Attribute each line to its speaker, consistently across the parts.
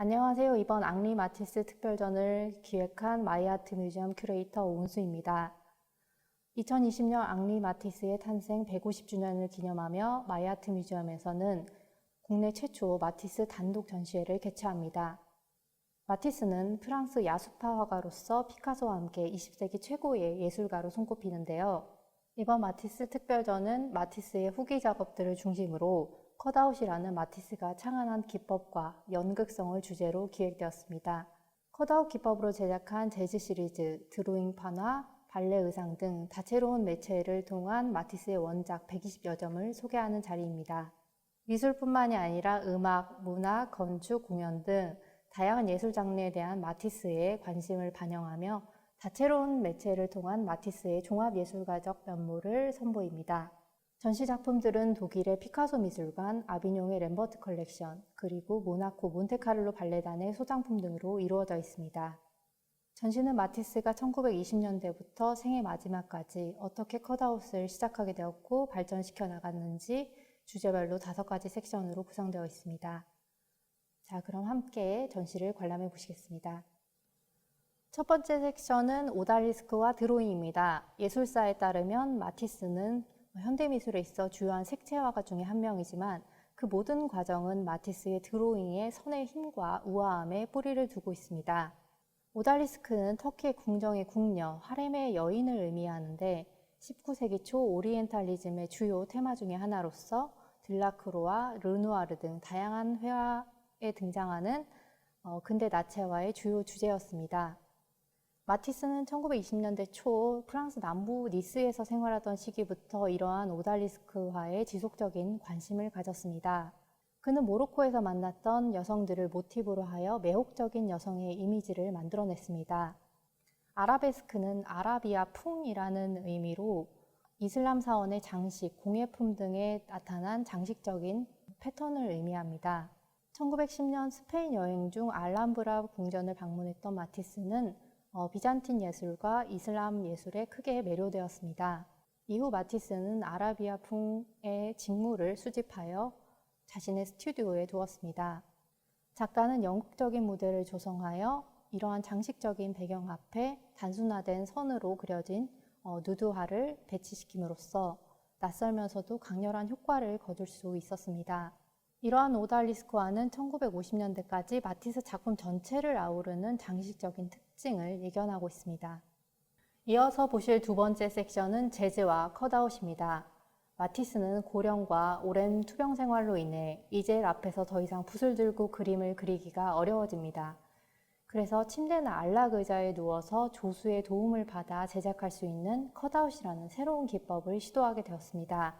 Speaker 1: 안녕하세요. 이번 앙리 마티스 특별전을 기획한 마이아트 뮤지엄 큐레이터 오은수입니다. 2020년 앙리 마티스의 탄생 150주년을 기념하며 마이아트 뮤지엄에서는 국내 최초 마티스 단독 전시회를 개최합니다. 마티스는 프랑스 야수파 화가로서 피카소와 함께 20세기 최고의 예술가로 손꼽히는데요. 이번 마티스 특별전은 마티스의 후기 작업들을 중심으로 컷아웃이라는 마티스가 창안한 기법과 연극성을 주제로 기획되었습니다. 컷아웃 기법으로 제작한 재즈 시리즈, 드로잉 판화, 발레 의상 등 다채로운 매체를 통한 마티스의 원작 120여 점을 소개하는 자리입니다. 미술뿐만이 아니라 음악, 문화, 건축, 공연 등 다양한 예술 장르에 대한 마티스의 관심을 반영하며 다채로운 매체를 통한 마티스의 종합예술가적 면모를 선보입니다. 전시 작품들은 독일의 피카소 미술관, 아비뇽의 램버트 컬렉션, 그리고 모나코 몬테카를로 발레단의 소장품 등으로 이루어져 있습니다. 전시는 마티스가 1920년대부터 생애 마지막까지 어떻게 컷아웃을 시작하게 되었고 발전시켜 나갔는지 주제별로 다섯 가지 섹션으로 구성되어 있습니다. 자, 그럼 함께 전시를 관람해 보시겠습니다. 첫 번째 섹션은 오달리스크와 드로잉입니다. 예술사에 따르면 마티스는 현대미술에 있어 주요한 색채화가 중에 한 명이지만 그 모든 과정은 마티스의 드로잉의 선의 힘과 우아함에 뿌리를 두고 있습니다. 오달리스크는 터키의 궁정의 궁녀, 하렘의 여인을 의미하는데 19세기 초 오리엔탈리즘의 주요 테마 중의 하나로서 들라크로와 르누아르 등 다양한 회화에 등장하는 어, 근대 나체화의 주요 주제였습니다. 마티스는 1920년대 초 프랑스 남부 니스에서 생활하던 시기부터 이러한 오달리스크화에 지속적인 관심을 가졌습니다. 그는 모로코에서 만났던 여성들을 모티브로 하여 매혹적인 여성의 이미지를 만들어냈습니다. 아라베스크는 아라비아 풍이라는 의미로 이슬람 사원의 장식, 공예품 등에 나타난 장식적인 패턴을 의미합니다. 1910년 스페인 여행 중 알람브라 궁전을 방문했던 마티스는 어, 비잔틴 예술과 이슬람 예술에 크게 매료되었습니다. 이후 마티스는 아라비아풍의 직무를 수집하여 자신의 스튜디오에 두었습니다. 작가는 영국적인 무대를 조성하여 이러한 장식적인 배경 앞에 단순화된 선으로 그려진 어, 누드화를 배치시킴으로써 낯설면서도 강렬한 효과를 거둘 수 있었습니다. 이러한 오달리스크와는 1950년대까지 마티스 작품 전체를 아우르는 장식적인 특 징을 예견하고 있습니다. 이어서 보실 두 번째 섹션은 재즈와 컷아웃입니다. 마티스는 고령과 오랜 투병 생활로 인해 이젤 앞에서 더 이상 붓을 들고 그림을 그리기가 어려워집니다. 그래서 침대나 안락 의자에 누워서 조수의 도움을 받아 제작할 수 있는 컷아웃이라는 새로운 기법을 시도하게 되었습니다.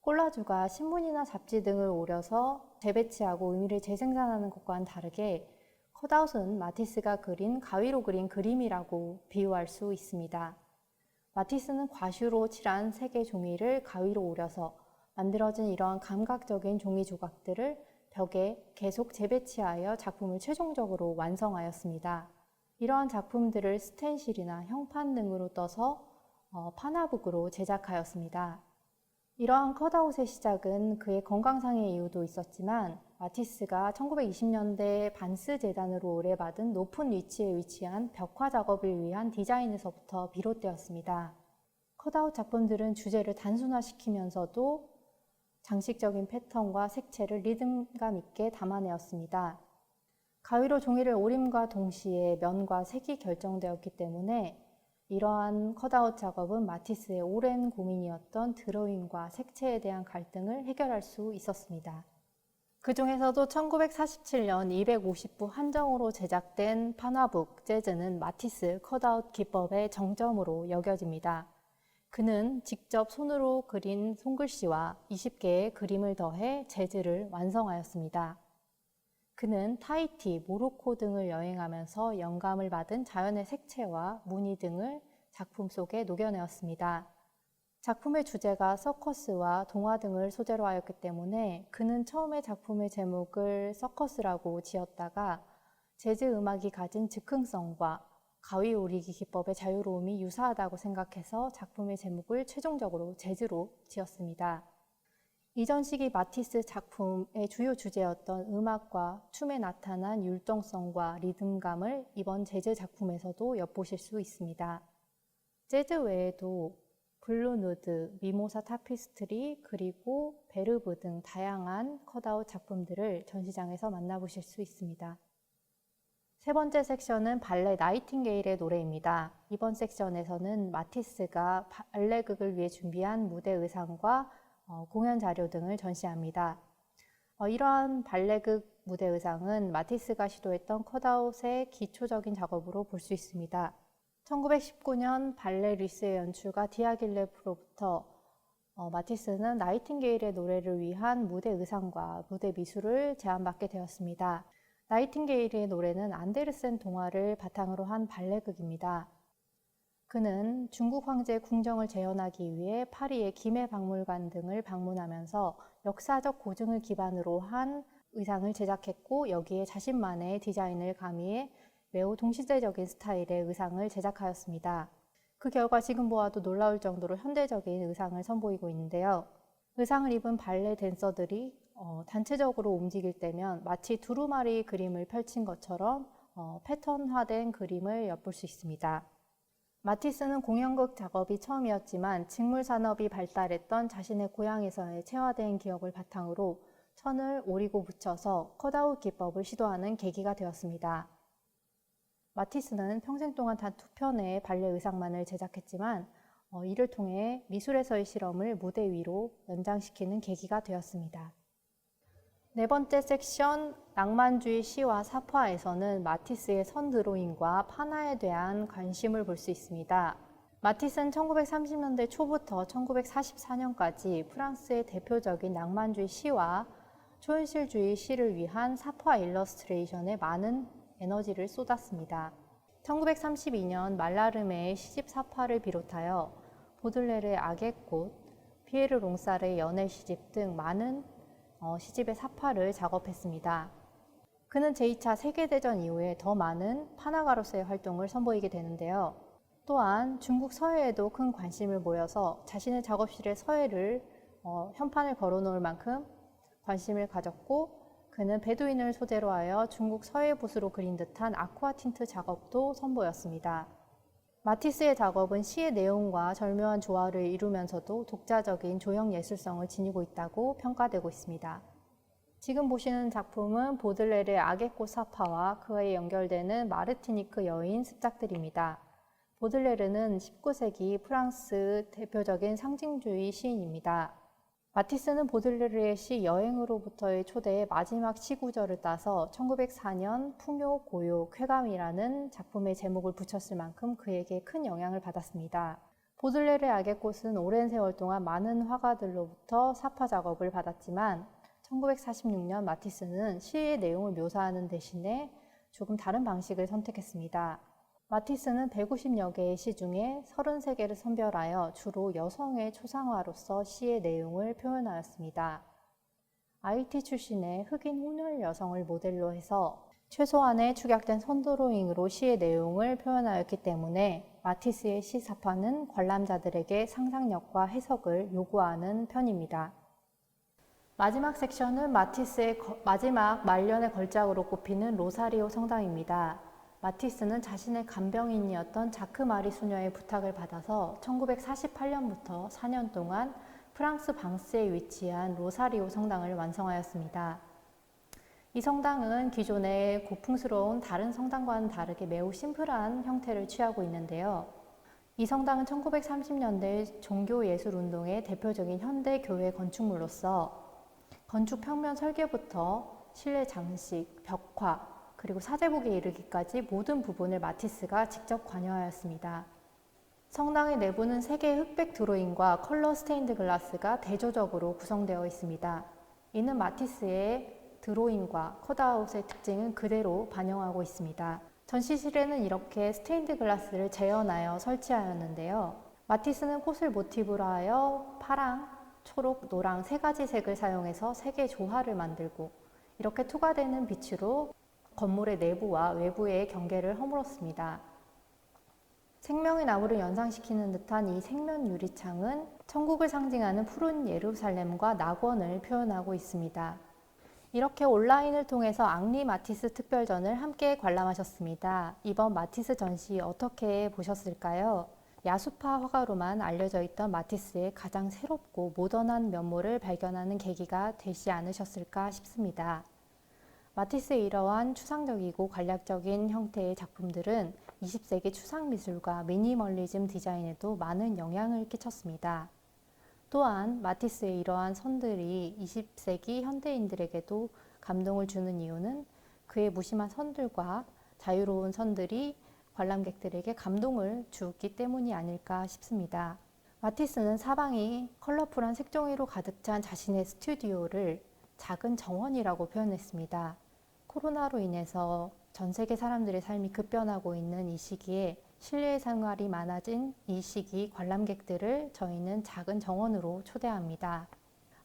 Speaker 1: 콜라주가 신문이나 잡지 등을 오려서 재배치하고 의미를 재생산하는 것과는 다르게 컷아웃은 마티스가 그린 가위로 그린 그림이라고 비유할 수 있습니다. 마티스는 과슈로 칠한 색의 종이를 가위로 오려서 만들어진 이러한 감각적인 종이 조각들을 벽에 계속 재배치하여 작품을 최종적으로 완성하였습니다. 이러한 작품들을 스텐실이나 형판 등으로 떠서 어, 파나북으로 제작하였습니다. 이러한 컷아웃의 시작은 그의 건강상의 이유도 있었지만 마티스가 1920년대 반스 재단으로 의뢰받은 높은 위치에 위치한 벽화 작업을 위한 디자인에서부터 비롯되었습니다. 컷아웃 작품들은 주제를 단순화시키면서도 장식적인 패턴과 색채를 리듬감 있게 담아내었습니다. 가위로 종이를 오림과 동시에 면과 색이 결정되었기 때문에 이러한 컷아웃 작업은 마티스의 오랜 고민이었던 드로잉과 색채에 대한 갈등을 해결할 수 있었습니다. 그 중에서도 1947년 250부 한정으로 제작된 파나북 재즈는 마티스 컷아웃 기법의 정점으로 여겨집니다. 그는 직접 손으로 그린 손글씨와 20개의 그림을 더해 재즈를 완성하였습니다. 그는 타이티, 모로코 등을 여행하면서 영감을 받은 자연의 색채와 무늬 등을 작품 속에 녹여내었습니다. 작품의 주제가 서커스와 동화 등을 소재로 하였기 때문에 그는 처음에 작품의 제목을 서커스라고 지었다가 재즈 음악이 가진 즉흥성과 가위 오리기 기법의 자유로움이 유사하다고 생각해서 작품의 제목을 최종적으로 재즈로 지었습니다. 이전 시기 마티스 작품의 주요 주제였던 음악과 춤에 나타난 율동성과 리듬감을 이번 재즈 작품에서도 엿보실 수 있습니다. 재즈 외에도 블루누드, 미모사 타피스트리, 그리고 베르브 등 다양한 컷아웃 작품들을 전시장에서 만나보실 수 있습니다. 세 번째 섹션은 발레 나이팅게일의 노래입니다. 이번 섹션에서는 마티스가 발레극을 위해 준비한 무대 의상과 어, 공연 자료 등을 전시합니다. 어, 이러한 발레극 무대 의상은 마티스가 시도했던 컷아웃의 기초적인 작업으로 볼 수 있습니다. 1919년 발레 리스의 연출가 디아길레프로부터 어, 마티스는 나이팅게일의 노래를 위한 무대 의상과 무대 미술을 제안받게 되었습니다. 나이팅게일의 노래는 안데르센 동화를 바탕으로 한 발레극입니다. 그는 중국 황제 궁정을 재현하기 위해 파리의 김해 박물관 등을 방문하면서 역사적 고증을 기반으로 한 의상을 제작했고 여기에 자신만의 디자인을 가미해 매우 동시대적인 스타일의 의상을 제작하였습니다. 그 결과 지금 보아도 놀라울 정도로 현대적인 의상을 선보이고 있는데요. 의상을 입은 발레 댄서들이 어, 단체적으로 움직일 때면 마치 두루마리 그림을 펼친 것처럼 어, 패턴화된 그림을 엿볼 수 있습니다. 마티스는 공연극 작업이 처음이었지만 직물 산업이 발달했던 자신의 고향에서의 체화된 기억을 바탕으로 천을 오리고 붙여서 컷아웃 기법을 시도하는 계기가 되었습니다. 마티스는 평생 동안 단 두 편의 발레 의상만을 제작했지만 어, 이를 통해 미술에서의 실험을 무대 위로 연장시키는 계기가 되었습니다. 네 번째 섹션 낭만주의 시와 사파에서는 마티스의 선 드로잉과 판화에 대한 관심을 볼 수 있습니다. 마티스는 1930년대 초부터 1944년까지 프랑스의 대표적인 낭만주의 시와 초현실주의 시를 위한 사파 일러스트레이션에 많은 에너지를 쏟았습니다. 1932년 말라르메의 시집 사파를 비롯하여 보들레르의 악의 꽃, 피에르 롱살의 연애 시집 등 많은 어, 시집의 사파를 작업했습니다. 그는 제2차 세계대전 이후에 더 많은 파나가로스의 활동을 선보이게 되는데요. 또한 중국 서예에도 큰 관심을 모여서 자신의 작업실에 서예를 어, 현판을 걸어놓을 만큼 관심을 가졌고 그는 베두인을 소재로 하여 중국 서예 붓으로 그린 듯한 아쿠아 틴트 작업도 선보였습니다. 마티스의 작업은 시의 내용과 절묘한 조화를 이루면서도 독자적인 조형 예술성을 지니고 있다고 평가되고 있습니다. 지금 보시는 작품은 보들레르의 악의 꽃 사파와 그에 연결되는 마르티니크 여인 습작들입니다. 보들레르는 19세기 프랑스 대표적인 상징주의 시인입니다. 마티스는 보들레르의 시 여행으로부터의 초대의 마지막 시구절을 따서 1904년 풍요, 고요, 쾌감이라는 작품의 제목을 붙였을 만큼 그에게 큰 영향을 받았습니다. 보들레르의 악의 꽃은 오랜 세월 동안 많은 화가들로부터 사파 작업을 받았지만 1946년 마티스는 시의 내용을 묘사하는 대신에 조금 다른 방식을 선택했습니다. 마티스는 150여 개의 시 중에 33개를 선별하여 주로 여성의 초상화로서 시의 내용을 표현하였습니다. IT 출신의 흑인 혼혈 여성을 모델로 해서 최소한의 축약된 선드로잉으로 시의 내용을 표현하였기 때문에 마티스의 시 사파는 관람자들에게 상상력과 해석을 요구하는 편입니다. 마지막 섹션은 마티스의 마지막 말년의 걸작으로 꼽히는 로사리오 성당입니다. 마티스는 자신의 간병인이었던 자크 마리 수녀의 부탁을 받아서 1948년부터 4년 동안 프랑스 방스에 위치한 로사리오 성당을 완성하였습니다. 이 성당은 기존의 고풍스러운 다른 성당과는 다르게 매우 심플한 형태를 취하고 있는데요. 이 성당은 1930년대 종교예술 운동의 대표적인 현대 교회 건축물로서 건축 평면 설계부터 실내 장식, 벽화, 그리고 사제복에 이르기까지 모든 부분을 마티스가 직접 관여하였습니다. 성당의 내부는 세 개의 흑백 드로잉과 컬러 스테인드 글라스가 대조적으로 구성되어 있습니다. 이는 마티스의 드로잉과 컷아웃의 특징은 그대로 반영하고 있습니다. 전시실에는 이렇게 스테인드 글라스를 재현하여 설치하였는데요. 마티스는 꽃을 모티브로 하여 파랑, 초록, 노랑 세 가지 색을 사용해서 색의 조화를 만들고 이렇게 투과되는 빛으로 건물의 내부와 외부의 경계를 허물었습니다. 생명의 나무를 연상시키는 듯한 이 생면 유리창은 천국을 상징하는 푸른 예루살렘과 낙원을 표현하고 있습니다. 이렇게 온라인을 통해서 앙리 마티스 특별전을 함께 관람하셨습니다. 이번 마티스 전시 어떻게 보셨을까요? 야수파 화가로만 알려져 있던 마티스의 가장 새롭고 모던한 면모를 발견하는 계기가 되지 않으셨을까 싶습니다. 마티스의 이러한 추상적이고 관략적인 형태의 작품들은 20세기 추상 미술과 미니멀리즘 디자인에도 많은 영향을 끼쳤습니다. 또한 마티스의 이러한 선들이 20세기 현대인들에게도 감동을 주는 이유는 그의 무심한 선들과 자유로운 선들이 관람객들에게 감동을 주었기 때문이 아닐까 싶습니다. 마티스는 사방이 컬러풀한 색종이로 가득 찬 자신의 스튜디오를 작은 정원이라고 표현했습니다. 코로나로 인해서 전 세계 사람들의 삶이 급변하고 있는 이 시기에 실내 생활이 많아진 이 시기 관람객들을 저희는 작은 정원으로 초대합니다.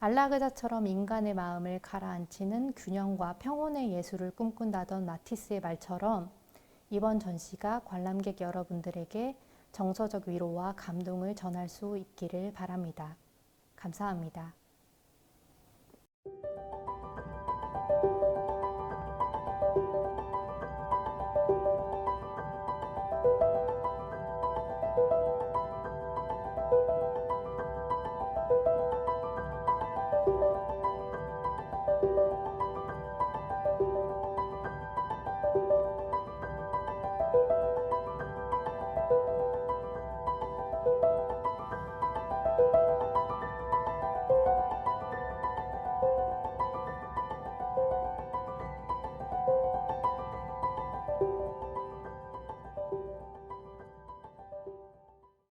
Speaker 1: 알라그자처럼 인간의 마음을 가라앉히는 균형과 평온의 예술을 꿈꾼다던 마티스의 말처럼 이번 전시가 관람객 여러분들에게 정서적 위로와 감동을 전할 수 있기를 바랍니다. 감사합니다.